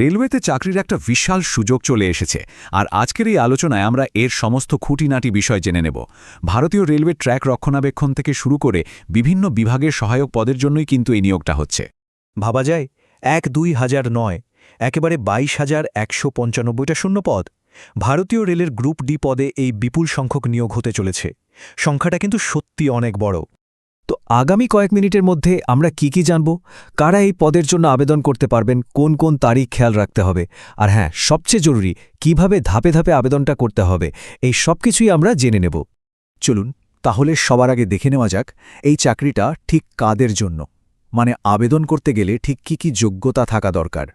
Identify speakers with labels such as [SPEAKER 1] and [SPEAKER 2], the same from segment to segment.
[SPEAKER 1] রেলওয়েতে চাকরির একটা বিশাল সুযোগ চলে এসেছে, আর আজকের এই আলোচনায় আমরা এর সমস্ত খুঁটিনাটি বিষয় জেনে নেব। ভারতীয় রেলওয়ে ট্র্যাক রক্ষণাবেক্ষণ থেকে শুরু করে বিভিন্ন বিভাগের সহায়ক পদের জন্যই কিন্তু এই নিয়োগটা হচ্ছে।
[SPEAKER 2] ভাবা যায়, এক দুই হাজার নয়, একেবারে বাইশ হাজার একশো পঞ্চানব্বইটা শূন্য পদ ভারতীয় রেলের গ্রুপ ডি পদে এই বিপুল সংখ্যক নিয়োগ হতে চলেছে। সংখ্যাটা কিন্তু সত্যি অনেক বড়।
[SPEAKER 3] তো আগামী কয়েক মিনিটের মধ্যে আমরা কি কি জানব? কারা এই পদের জন্য আবেদন করতে পারবেন? কোন কোন তারিখ খেয়াল রাখতে হবে? আর হ্যাঁ সবচেয়ে জরুরি, কীভাবে ধাপে ধাপে আবেদনটা করতে হবে? এই সব কিছুই আমরা জেনে নেব।
[SPEAKER 4] চলুন, তাহলে সবার আগে দেখে নেওয়া যাক, এই চাকরিটা ঠিক কাদের জন্য? মানে আবেদন করতে গেলে ঠিক কি কি যোগ্যতা থাকা দরকার?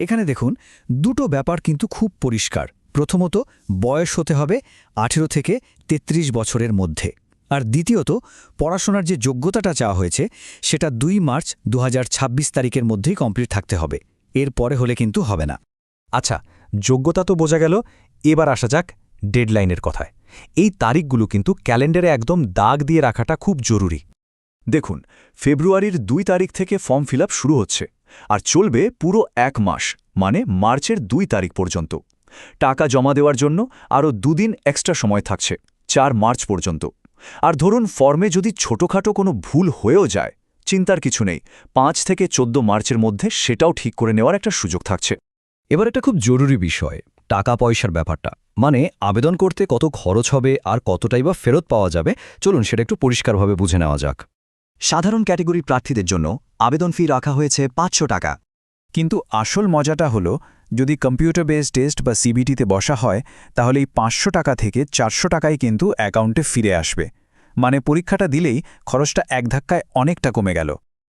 [SPEAKER 4] এখানে দেখুন, দুটো ব্যাপার কিন্তু খুব পরিষ্কার। প্রথমত, বয়স হতে হবে আঠেরো থেকে ৩৩ বছরের মধ্যে। আর দ্বিতীয়ত, পড়াশোনার যে যোগ্যতাটা চাওয়া হয়েছে, সেটা দুই মার্চ দু হাজার ছাব্বিশ তারিখের মধ্যেই কমপ্লিট থাকতে হবে। এর পরে হলে কিন্তু হবে না।
[SPEAKER 2] আচ্ছা যোগ্যতা তো বোঝা গেল, এবার আসা যাক ডেডলাইনের কথায়। এই তারিখগুলো কিন্তু ক্যালেন্ডারে একদম দাগ দিয়ে রাখাটা খুব জরুরি।
[SPEAKER 4] দেখুন, ফেব্রুয়ারির দুই তারিখ থেকে ফর্ম ফিল শুরু হচ্ছে, আর চলবে পুরো এক মাস মানে মার্চের দুই তারিখ পর্যন্ত। টাকা জমা দেওয়ার জন্য আরও দুদিন এক্সট্রা সময় থাকছে, চার মার্চ পর্যন্ত। আর ধরুন ফর্মে যদি ছোটখাটো কোনো ভুল হয়েও যায়, চিন্তার কিছু নেই। পাঁচ থেকে চোদ্দ মার্চের মধ্যে সেটাও ঠিক করে নেওয়ার একটা সুযোগ থাকছে।
[SPEAKER 3] এবার একটা খুব জরুরি বিষয় টাকা পয়সার ব্যাপারটা। মানে আবেদন করতে কত খরচ হবে আর কতটাই বা ফেরত পাওয়া যাবে, চলুন সেটা একটু পরিষ্কারভাবে বুঝে নেওয়া যাক।
[SPEAKER 5] সাধারণ ক্যাটেগরির প্রার্থীদের জন্য আবেদন ফি রাখা হয়েছে পাঁচশো টাকা।
[SPEAKER 4] কিন্তু আসল মজাটা হলো যদি কম্পিউটার বেসড টেস্ট বা সিবিটিতে বসা হয়, তাহলে এই পাঁচশো টাকা থেকে চারশো টাকাই কিন্তু অ্যাকাউন্টে ফিরে আসবে। মানে পরীক্ষাটা দিলেই খরচটা এক ধাক্কায় অনেকটা কমে গেল।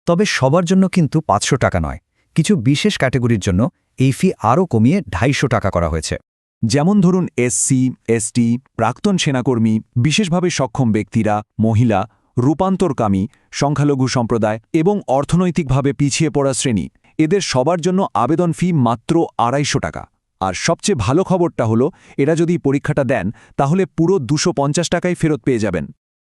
[SPEAKER 3] তবে সবার জন্য কিন্তু পাঁচশো টাকা নয়। কিছু বিশেষ ক্যাটেগরির জন্য এই ফি আরও কমিয়ে ঢাইশো টাকা করা হয়েছে।
[SPEAKER 4] যেমন ধরুন এসসি এসটি প্রাক্তন সেনাকর্মী, বিশেষভাবে সক্ষম ব্যক্তিরা, মহিলা, রূপান্তরকামী, সংখ্যালঘু সম্প্রদায় এবং অর্থনৈতিকভাবে পিছিয়ে পড়া শ্রেণি। এদের সবার জন্য আবেদন ফি মাত্র আড়াইশো টাকা। আর সবচেয়ে ভালো খবরটা হলো, এরা যদি পরীক্ষাটা দেন, তাহলে পুরো দুশো টাকায় ফেরত পেয়ে যাবেন।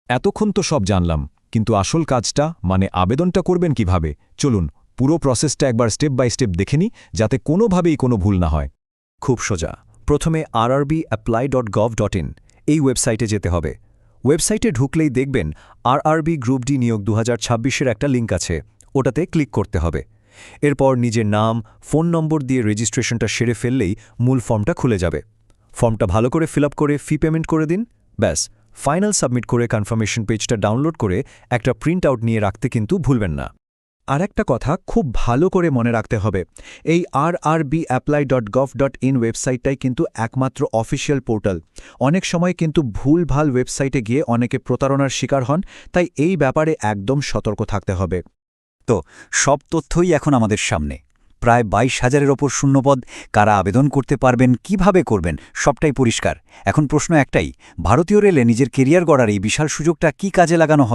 [SPEAKER 1] এতক্ষণ তো সব জানলাম, কিন্তু আসল কাজটা মানে আবেদনটা করবেন কীভাবে? চলুন, পুরো প্রসেসটা একবার স্টেপ বাই স্টেপ দেখে নিই, যাতে কোনোভাবেই কোনো ভুল না হয়।
[SPEAKER 3] খুব সোজা, প্রথমে RRB apply dot gov dot in এই ওয়েবসাইটে যেতে হবে। ওয়েবসাইটে ঢুকলেই দেখবেন আরআরবি গ্রুপ ডি নিয়োগ দু হাজার একটা লিঙ্ক আছে, ওটাতে ক্লিক করতে হবে। এরপর নিজের নাম, ফোন নম্বর দিয়ে রেজিস্ট্রেশনটা সেরে ফেললেই মূল ফর্মটা খুলে যাবে। ফর্মটা ভালো করে ফিল করে ফি পেমেন্ট করে দিন, ব্যাস। ফাইনাল সাবমিট করে কনফার্মেশন পেজটা ডাউনলোড করে একটা প্রিন্ট আউট নিয়ে রাখতে কিন্তু ভুলবেন না।
[SPEAKER 4] আর একটা কথা খুব ভালো করে মনে রাখতে হবে, এই R R B apply dot gov dot in ওয়েবসাইটটাই কিন্তু একমাত্র অফিসিয়াল পোর্টাল অনেক সময় কিন্তু ভুল ভালো ওয়েবসাইটে গিয়ে অনেকে প্রতারণার শিকার হন, তাই এই ব্যাপারে একদম সতর্ক থাকতে হবে।
[SPEAKER 5] তো সব তথ্যই এখন আমাদের সামনে। প্রায় বাইশ হাজারের ওপর শূন্যপদ, কারা আবেদন করতে পারবেন, কীভাবে করবেন, সবটাই পরিষ্কার। এখন প্রশ্ন একটাই, ভারতীয় রেলে নিজের কেরিয়ার গড়ার এই বিশাল সুযোগটা কি কাজে লাগানো হবে?